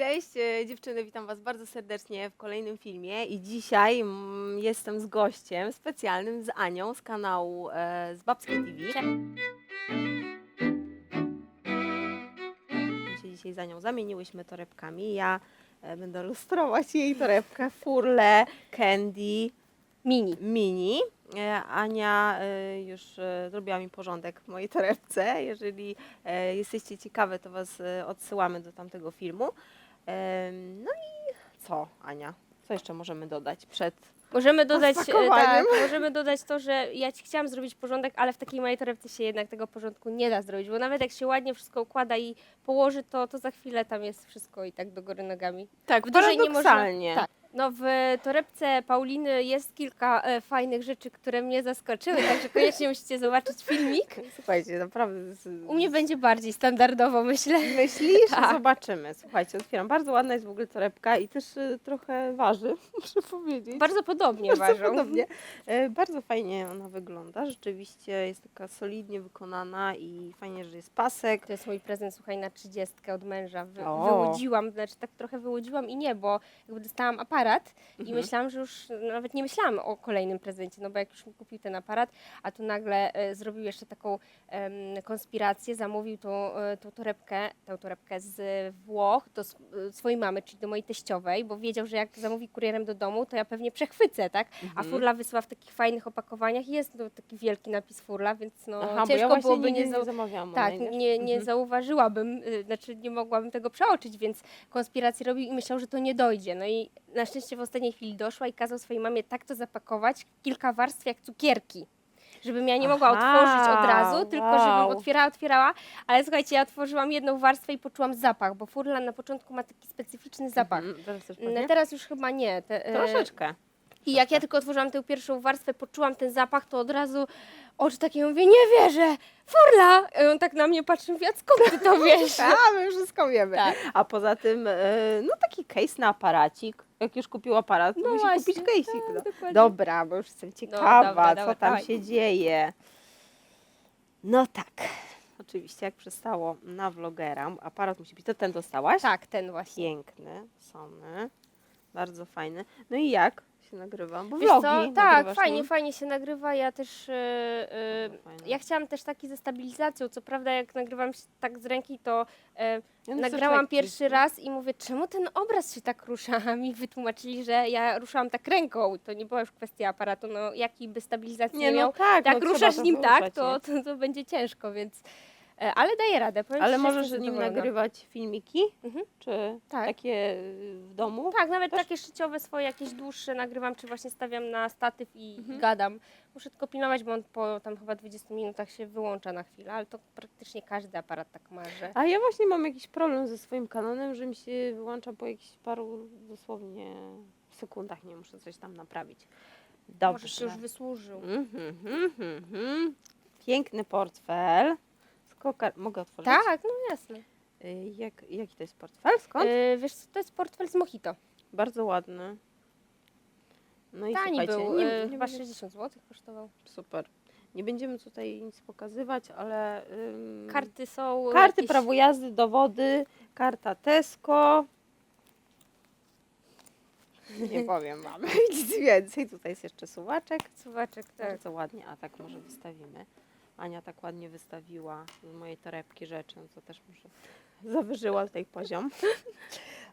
Cześć e, dziewczyny, witam Was bardzo serdecznie w kolejnym filmie i dzisiaj mm, jestem z gościem specjalnym, z Anią z kanału e, z Babskiej TV. My się dzisiaj z Anią zamieniłyśmy torebkami. Ja e, będę lustrować jej torebkę Furle Candy Mini. Mini. E, Ania e, już e, zrobiła mi porządek w mojej torebce. Jeżeli e, jesteście ciekawe, to Was e, odsyłamy do tamtego filmu. No i co, Ania? Co jeszcze możemy dodać przed... Możemy dodać, e, tak, możemy dodać to, że ja ci chciałam zrobić porządek, ale w takiej małej torebce się jednak tego porządku nie da zrobić, bo nawet jak się ładnie wszystko układa i położy, to, to za chwilę tam jest wszystko i tak do góry nogami. Tak, W dużej nie można- paradoksalnie. Tak. No w torebce Pauliny jest kilka e, fajnych rzeczy, które mnie zaskoczyły, także koniecznie musicie zobaczyć filmik. Słuchajcie, naprawdę... z- U mnie będzie bardziej standardowo, myślę. Myślisz? Tak. Zobaczymy. Słuchajcie, otwieram. Bardzo ładna jest w ogóle torebka i też e, trochę waży, muszę powiedzieć. Bardzo podobnie Bardzo ważą. podobnie. E, Bardzo fajnie ona wygląda. Rzeczywiście jest taka solidnie wykonana i fajnie, że jest pasek. To jest mój prezent, słuchaj, na trzydziestkę od męża. Wy, O. wyłudziłam, znaczy tak trochę wyłudziłam i nie, bo jakby dostałam aparat i Mhm. myślałam, że już nawet nie myślałam o kolejnym prezencie, no bo jak już mi kupił ten aparat, a tu nagle e, zrobił jeszcze taką em, konspirację, zamówił tą, e, tą torebkę, tę torebkę z Włoch do e, swojej mamy, czyli do mojej teściowej, bo wiedział, że jak zamówi kurierem do domu, to ja pewnie przechwycę, tak? A Mhm. Furla wysyła w takich fajnych opakowaniach i jest no, taki wielki napis Furla, więc no Aha, bo ja ciężko właśnie byłoby nie, nie zau- zamawiałam tak, online, wiesz? nie, nie Mhm. zauważyłabym, y, znaczy nie mogłabym tego przeoczyć, więc konspirację robił i myślał, że to nie dojdzie. No i na szczęście w ostatniej chwili doszła i kazał swojej mamie tak to zapakować, kilka warstw jak cukierki. Żebym ja nie mogła Aha, otworzyć od razu, tylko wow. żebym otwierała, otwierała, ale słuchajcie, ja otworzyłam jedną warstwę i poczułam zapach, bo furlan na początku ma taki specyficzny zapach. Mhm. Teraz też No, pachnie? teraz już chyba nie. Te, e, Troszeczkę. I jak ja tylko otworzyłam tę pierwszą warstwę, poczułam ten zapach, to od razu oczy takie mówię, nie wierzę, furla! I on tak na mnie patrzy, mówi, a skąd ty to wiesz? A, my wszystko wiemy. Tak. A poza tym, e, no taki case na aparacik. Jak już kupił aparat, to No musi właśnie, kupić case'ik. tak, no. dokładnie. Dobra, bo już jestem ciekawa, dobra, co dobra, tam dawaj. się dzieje. No tak. Oczywiście, jak przystało na vlogera, aparat musi być. To ten dostałaś? Tak, ten właśnie. Piękny, Sony. Bardzo fajny. No i jak się nagrywa? Bo Wiesz vlogi co? Tak, nagrywasz fajnie, nim? fajnie się nagrywa. Ja też. Bardzo fajne. ja chciałam też taki ze stabilizacją. Co prawda, jak nagrywam się tak z ręki, to yy, Ja no nagrałam coś pierwszy raz i mówię, czemu ten obraz się tak rusza? A mi wytłumaczyli, że ja ruszałam tak ręką. To nie była już kwestia aparatu. No, jaki by stabilizacji nie, Nie, no miał, tak. jak no, trzeba ruszasz to nim tak, to, nie? to, to będzie ciężko, więc. E, Ale daję radę. Powiem Ale ci, że możesz jestem z nim zadowolona. nagrywać filmiki? Mhm. Czy Tak. takie y, w domu? Tak, nawet Też? takie szyciowe swoje, jakieś dłuższe nagrywam, czy właśnie stawiam na statyw i Mhm. gadam. Muszę tylko pilnować, bo on po tam chyba 20 minutach się wyłącza na chwilę, ale to praktycznie każdy aparat tak ma, że... A ja właśnie mam jakiś problem ze swoim kanonem, że mi się wyłącza po jakichś paru dosłownie sekundach. Nie muszę coś tam naprawić. Może Dobrze. się już wysłużył. Mhm, mhm, mhm. Piękny portfel. Skokar... Mogę otworzyć? Tak, no jasne. Y, Jak, jaki to jest portfel? Skąd? Yy, wiesz co, to jest portfel z Mojito. Bardzo ładny. No i Tani słuchajcie, był, nie, yy, nie chyba będzie- 60 zł kosztował. Super. Nie będziemy tutaj nic pokazywać, ale... ym, Karty są... Karty, jakieś... prawo jazdy, dowody, karta Tesco. Nie powiem wam nic więcej. Tutaj jest jeszcze suwaczek. Suwaczek, tak. Bardzo ładnie, a tak może wystawimy. Ania tak ładnie wystawiła z mojej torebki rzeczy, no to też muszę. Zawyżyła tutaj poziom.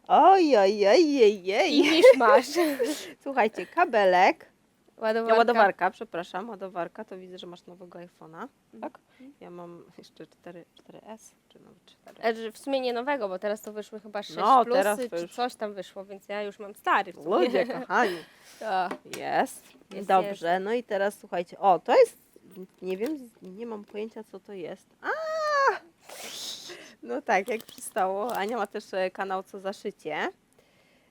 Oj, oj, oj, oj, I oj. niż masz. Słuchajcie, kabelek. Ładowarka. Ładowarka, przepraszam, ładowarka, to widzę, że masz nowego iPhone'a, Mhm. tak? Ja mam jeszcze 4, 4S, czy nawet 4. E, że W sumie nie nowego, bo teraz to wyszły chyba 6 No, plusy, teraz to czy już- coś tam wyszło, więc ja już mam stary. w sumie. Ludzie, kochani. Jest. Jest, Dobrze, no i teraz słuchajcie, o, to jest, nie wiem, nie mam pojęcia, co to jest. A! No tak, jak przystało. Ania ma też e, kanał Co za szycie,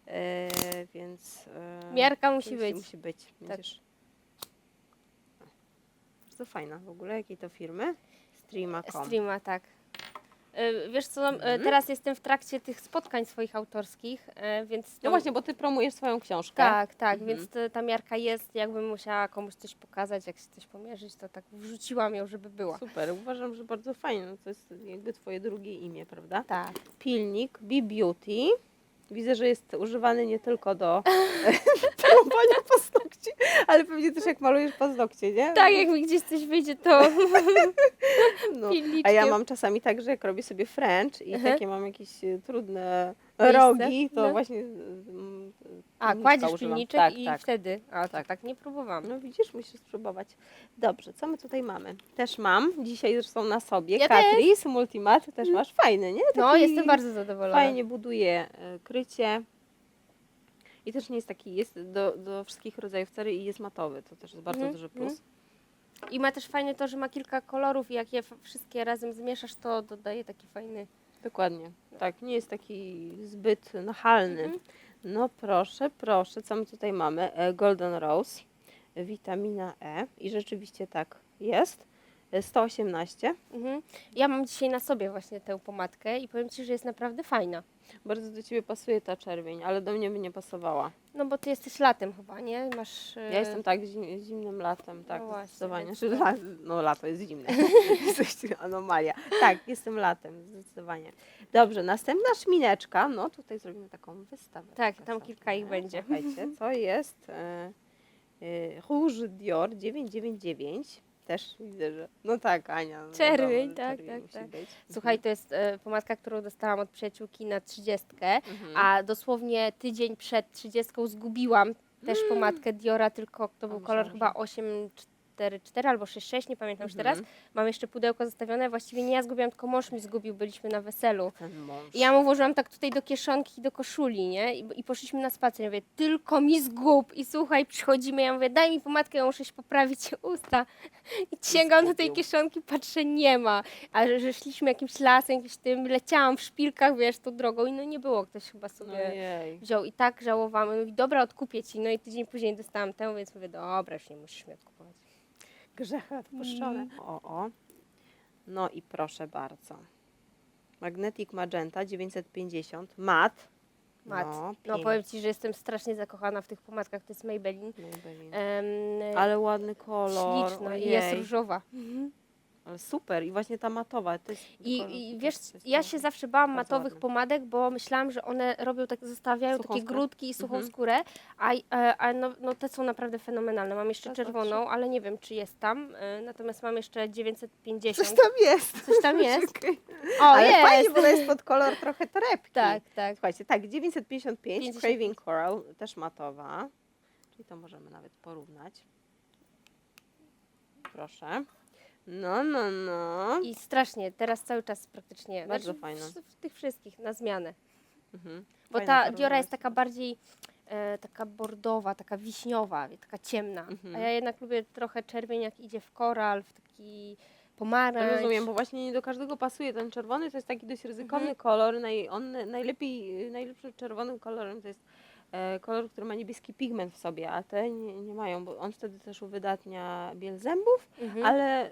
e, więc... e, Miarka musi być. Musi być, będziesz... Bardzo fajna w ogóle, jakiej to firmy? Streama.com. Streama, tak. E, Wiesz co, e, Mhm. teraz jestem w trakcie tych spotkań swoich autorskich, e, więc... No właśnie, bo ty promujesz swoją książkę. Tak, tak, Mhm. więc ta miarka jest, jakbym musiała komuś coś pokazać, jak się coś pomierzyć, to tak wrzuciłam ją, żeby była. Super, uważam, że bardzo fajnie. No to jest jakby twoje drugie imię, prawda? Tak. Pilnik, Be Beauty. Widzę, że jest używany nie tylko do malowania paznokci, ale pewnie też jak malujesz paznokcie, nie? Tak, jak mi gdzieś coś wyjdzie, to No. A ja mam czasami tak, że jak robię sobie French i Aha. takie mam jakieś e, trudne Miejsce? rogi, to No. właśnie mm, A, pilniczka kładziesz używam. pilniczek tak, i tak. wtedy. A, Tak. tak nie próbowałam. No widzisz, musisz spróbować. Dobrze, co my tutaj mamy? Też mam, dzisiaj zresztą na sobie, Ja Catrice Multimat, też masz fajny, nie? No, Taki jestem bardzo zadowolona. Fajnie buduje e, krycie. I też nie jest taki, jest do, do wszystkich rodzajów cery i jest matowy, to też jest bardzo Mhm, duży plus. I ma też fajne to, że ma kilka kolorów i jak je f- wszystkie razem zmieszasz, to dodaje taki fajny. Dokładnie, tak, nie jest taki zbyt nachalny. Mhm. No proszę, proszę, co my tutaj mamy? E, Golden Rose, witamina E i rzeczywiście tak jest. E, 118. Mhm. Ja mam dzisiaj na sobie właśnie tę pomadkę i powiem Ci, że jest naprawdę fajna. Bardzo do Ciebie pasuje ta czerwień, ale do mnie by nie pasowała. No bo Ty jesteś latem chyba, nie? Masz... Ja jestem tak zim, zimnym latem, tak, No właśnie, zdecydowanie. więc la, no lato jest zimne. Jesteś anomalia. Tak, jestem latem, zdecydowanie. Dobrze, następna szmineczka. No tutaj zrobimy taką wystawę. Tak, tam sobie. kilka ich będzie. Słuchajcie, co jest? E, e, Rouge Dior 999. Też widzę, że. No tak, Ania. no Czerwień, wiadomo, że tak, czerwień tak, musi tak. być. Słuchaj, to jest e, pomadka, którą dostałam od przyjaciółki na trzydziestkę, Mhm. a dosłownie tydzień przed trzydziestką zgubiłam też pomadkę Diora, tylko to był Mm. Kolor myślałam, chyba 844 albo 66, nie pamiętam już teraz. Mhm. Mam jeszcze pudełko zostawione, właściwie nie ja zgubiłam, tylko mąż mi zgubił, byliśmy na weselu. Ten mąż. I ja mu włożyłam tak tutaj do kieszonki i do koszuli, nie? I, I poszliśmy na spacer. Ja mówię, tylko mi zgub. I słuchaj, przychodzimy, ja mówię, daj mi pomadkę, ja muszę się poprawić usta. I sięgam do tej kieszonki, patrzę, nie ma. A że, że szliśmy jakimś lasem, jakimś tym, leciałam w szpilkach, wiesz, tą drogą i no nie było, ktoś chyba sobie Ojej. wziął. I tak żałowałam. Mówi, dobra, odkupię ci. No i tydzień później dostałam tę, więc mówię, dobra, już nie musisz mi odkupować. Grzechy odpuszczone. Mm. O, o. No i proszę bardzo. Magnetic Magenta 950. Mat. Mat. No, No pięknie. powiem ci, że jestem strasznie zakochana w tych pomadkach, to jest Maybelline. Maybelline. Em, Ale ładny kolor. Śliczna i jest ojej. różowa. Ale super. I właśnie ta matowa. To jest I, kolor, I to wiesz, jest ja się zawsze bałam bardzo matowych ładny. pomadek, bo myślałam, że one robią tak, zostawiają Suchą takie skórę? grudki i suchą Mhm. skórę, a, e, a no, no te są naprawdę fenomenalne. Mam jeszcze To czerwoną, ale nie wiem, czy jest tam. e, Natomiast mam jeszcze Coś 950. tam jest. Coś tam jest. Czekaj. O, Ale jest! fajnie, bo to jest pod kolor trochę torebki. Tak, tak. Słuchajcie, tak, 955, 50. Craving Coral, też matowa. Czyli to możemy nawet porównać. Proszę. No, no, no. I strasznie, teraz cały czas praktycznie. Bardzo znaczy, fajna. W, w tych wszystkich, na zmianę. Mhm. Bo Fajna ta. Diora jest taka bardziej e, taka bordowa, taka wiśniowa, taka ciemna. Mhm. A ja jednak lubię trochę czerwień, jak idzie w koral, w taki pomarańcz. Rozumiem, bo właśnie nie do każdego pasuje. Ten czerwony to jest taki dość ryzykowny Mhm. kolor. Naj, on najlepiej, najlepszym czerwonym kolorem to jest kolor, który ma niebieski pigment w sobie, a te nie, nie mają, bo on wtedy też uwydatnia biel zębów, Mhm. ale y,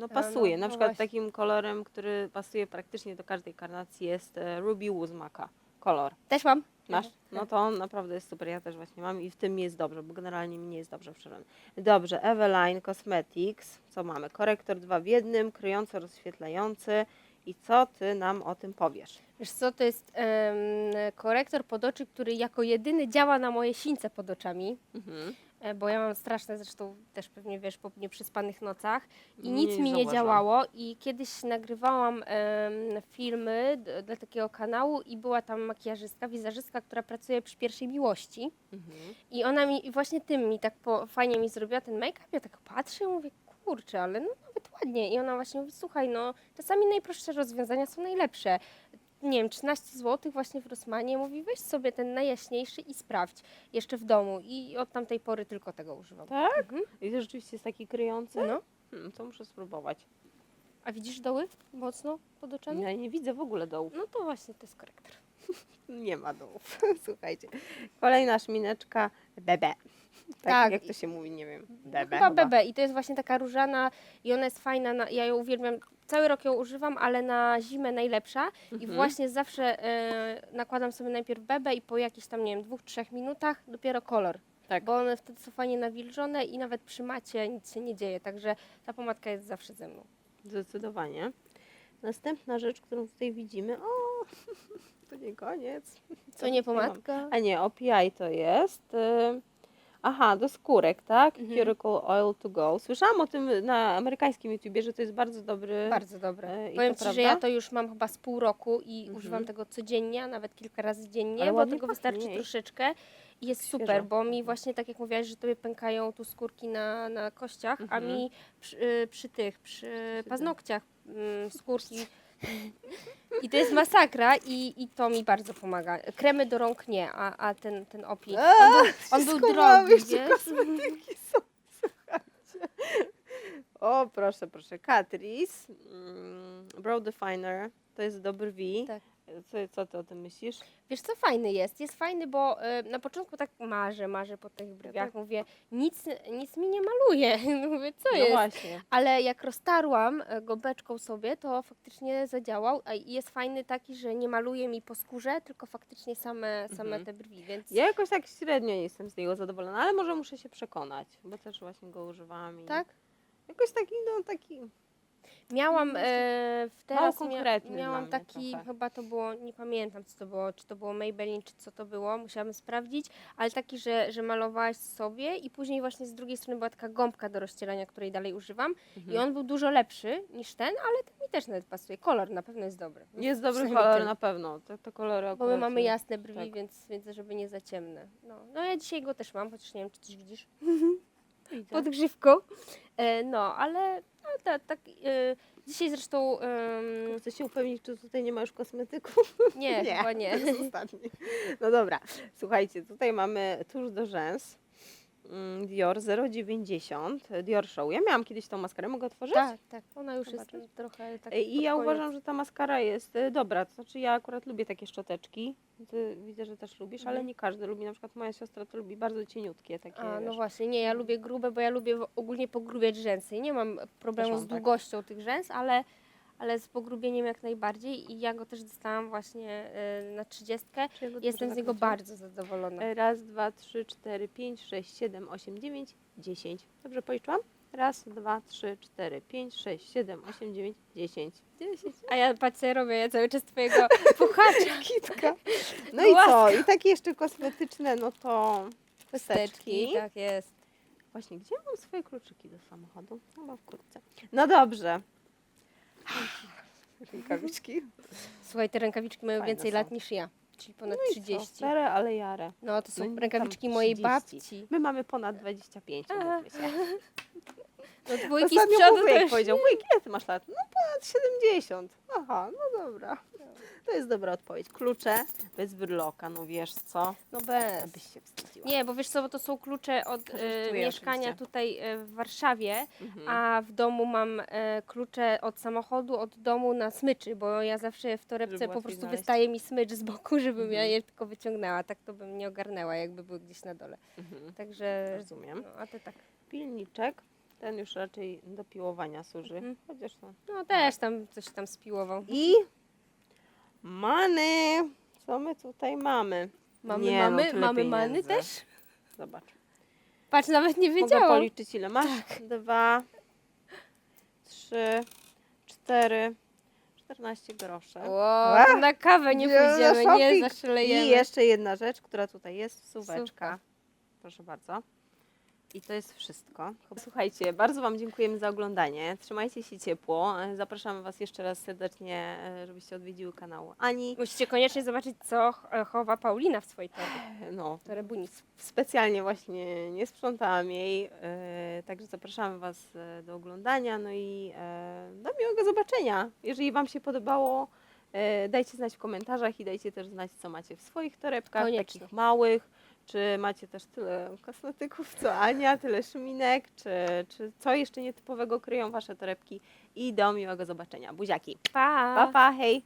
no A, pasuje. no, Na no przykład właśnie. takim kolorem, który pasuje praktycznie do każdej karnacji jest e, Ruby Woozmaka kolor. Też mam. Masz? No to on naprawdę jest super, ja też właśnie mam i w tym mi jest dobrze, bo generalnie mi nie jest dobrze w. Dobrze, Eveline Cosmetics, co mamy? Korektor dwa w jednym, kryjąco rozświetlający i co Ty nam o tym powiesz? Wiesz co, to jest em, korektor pod oczy, który jako jedyny działa na moje sińce pod oczami, Mhm. e, bo ja mam straszne, zresztą też pewnie wiesz, po nieprzespanych nocach i nic mi nie zauważyłam. działało i kiedyś nagrywałam em, filmy d- dla takiego kanału i była tam makijażystka, wizerzystka, która pracuje przy pierwszej miłości Mhm. i ona mi, i właśnie tym mi tak po, fajnie mi zrobiła ten make-up, ja tak patrzę i mówię, kurczę, ale no nawet ładnie i ona właśnie mówi, słuchaj, no czasami najprostsze rozwiązania są najlepsze. Nie wiem, 13 zł właśnie w Rossmanie. Mówi, weź sobie ten najjaśniejszy i sprawdź jeszcze w domu. I od tamtej pory tylko tego używam. Tak? Mhm. I to rzeczywiście jest taki kryjący? No. Hmm, to muszę spróbować. A widzisz doły mocno pod oczami? Ja nie widzę w ogóle dołów. No to właśnie to jest korektor. Nie ma dołów. Słuchajcie. Kolejna szmineczka Bebe. Tak, Tak. jak to się mówi, nie wiem. No, Bebe. chyba bebe i to jest właśnie taka różana i ona jest fajna, na, ja ją uwielbiam, cały rok ją używam, ale na zimę najlepsza i Mhm. właśnie zawsze e, nakładam sobie najpierw bebę i po jakichś tam, nie wiem, dwóch, trzech minutach dopiero kolor. Tak. Bo one wtedy są fajnie nawilżone i nawet przy macie nic się nie dzieje, także ta pomadka jest zawsze ze mną. Zdecydowanie. Następna rzecz, którą tutaj widzimy, o, to nie koniec. Co nie pomadka? A nie, OPI to jest. y, Aha, do skórek, tak? Mhm. Cuticle Oil to Go. Słyszałam o tym na amerykańskim YouTubie, że to jest bardzo dobry. Bardzo dobre. E, i Powiem to Ci, że ja prawda? to już mam chyba z pół roku i Mhm. używam tego codziennie, a nawet kilka razy dziennie, Ale bo ładnie tego pachnie, wystarczy troszeczkę i jest Świeżo. super, bo mi właśnie tak jak mówiłaś, że Tobie pękają tu skórki na, na kościach, a Mhm. mi przy, y, przy tych, przy paznokciach mm, skórki i to jest masakra i, i to mi bardzo pomaga. Kremy do rąk nie, a, a ten, ten opik, on był, on był schowałam drogi, jeszcze wiesz? kosmetyki są, słuchajcie. O, proszę, proszę. Catrice, mm, Brow Definer, to jest do brwi. Tak. Co, co ty o tym myślisz? Wiesz co, fajny jest. Jest fajny, bo y, na początku tak marzę, marzę po tych brwiach. Mówię, nic, nic mi nie maluje. Mówię, co no jest? właśnie. Ale jak roztarłam e, go beczką sobie, to faktycznie zadziałał. I jest fajny taki, że nie maluje mi po skórze, tylko faktycznie same, same Mhm. te brwi, więc Ja jakoś tak średnio nie jestem z niego zadowolona, ale może muszę się przekonać, bo też właśnie go używałam. I tak. Jakoś taki, no taki. Miałam e, w teraz mia, konkretny dla miałam mnie taki, trochę. chyba to było, nie pamiętam co to było, czy to było Maybelline, czy co to było, musiałam sprawdzić, ale taki, że, że malowałaś sobie i później właśnie z drugiej strony była taka gąbka do rozcierania, której dalej używam i Mhm. on był dużo lepszy niż ten, ale ten mi też nawet pasuje. Kolor na pewno jest dobry. Jest dobry Przynajmniej kolor ten. na pewno. Te, te kolory Bo my akurat mamy są- jasne brwi, tak. więc, więc żeby nie za ciemne. No, no ja dzisiaj go też mam, chociaż nie wiem, czy coś widzisz Widzę. pod grzywką. E, no, ale no, ta, tak, e, dzisiaj zresztą... em, Chcę się upewnić, czy tutaj nie ma już kosmetyków. nie, Nie. chyba nie. To jest ostatni. No dobra, słuchajcie, tutaj mamy tusz do rzęs. Mm, Dior 090, Dior Show. Ja miałam kiedyś tą maskarę, mogę otworzyć? Tak, tak, ona już Zobaczyć? jest trochę tak I ja uważam, że ta maskara jest e, dobra. To znaczy ja akurat lubię takie szczoteczki. Ty widzę, że też lubisz, ale Mhm. nie każdy lubi. Na przykład moja siostra to lubi bardzo cieniutkie takie. A, no wiesz. właśnie, nie, ja lubię grube, bo ja lubię ogólnie pogrubiać rzęsy. Nie mam problemu mam z tak. długością tych rzęs, ale, ale z pogrubieniem jak najbardziej. I ja go też dostałam właśnie e, na trzydziestkę. Go Jestem dobrze z niego bardzo zadowolona. E, Raz, dwa, trzy, cztery, pięć, sześć, siedem, osiem, dziewięć, dziesięć. Dobrze policzyłam? Raz, dwa, trzy, cztery, pięć, sześć, siedem, osiem, dziewięć, dziesięć. Dziesięć. A ja patrz co ja robię, ja cały czas twojego puchacza. Kitka. No i co? I takie jeszcze kosmetyczne, no to chusteczki. Tak jest. Właśnie, gdzie mam swoje kluczyki do samochodu? No mam w kurtce. No dobrze. Rękawiczki. Słuchaj, te rękawiczki mają Fajne więcej są. lat niż ja, czyli ponad No i co? 30. Stare, ale jare. No to są No i tam rękawiczki mojej 30. babci. My mamy ponad 25, Aha. umówmy się. No dwójki z Ostatnio przodu mu to wujek już... powiedział, wujek, ile ty masz lat? No ponad 70. Aha, no dobra. To jest dobra odpowiedź. Klucze bez wyrloka, no wiesz co? No bez. Abyś się wstydziła. Nie, bo wiesz co, bo to są klucze od e, mieszkania oczywiście. tutaj e, w Warszawie, Mhm. a w domu mam e, klucze od samochodu, od domu na smyczy, bo ja zawsze w torebce po łatwiej prostu znaleźć. wystaje mi smycz z boku, żebym ja Mhm. je tylko wyciągnęła, tak to bym nie ogarnęła, jakby były gdzieś na dole. Mhm. Także, Rozumiem. no, a ty tak, Pilniczek, ten już raczej do piłowania służy. Mhm. Chociaż no. no też tam coś tam spiłował. I many. Co my tutaj mamy? Mamy, Nie, no, mamy, tyle mamy many pieniędzy. też? Zobacz. Patrz, nawet nie Mogę wiedziałam. policzyć ile masz? Dwa, trzy, cztery, czternaście groszy. Wow, na kawę nie na pójdziemy, nie shopping. zaszalejemy. I jeszcze jedna rzecz, która tutaj jest, suweczka. Proszę bardzo. I to jest wszystko. Słuchajcie, bardzo Wam dziękujemy za oglądanie. Trzymajcie się ciepło. Zapraszamy Was jeszcze raz serdecznie, żebyście odwiedziły kanał Ani. Musicie koniecznie zobaczyć, co ch- chowa Paulina w swojej torbie. No, Torebunic. specjalnie właśnie nie sprzątałam jej, e, także zapraszamy Was e, do oglądania, no i e, do miłego zobaczenia. Jeżeli Wam się podobało, dajcie znać w komentarzach i dajcie też znać, co macie w swoich torebkach, Koniecznie. takich małych, czy macie też tyle kosmetyków, co Ania, tyle szminek, czy, czy co jeszcze nietypowego kryją Wasze torebki i do miłego zobaczenia. Buziaki. Pa! Pa, pa, hej!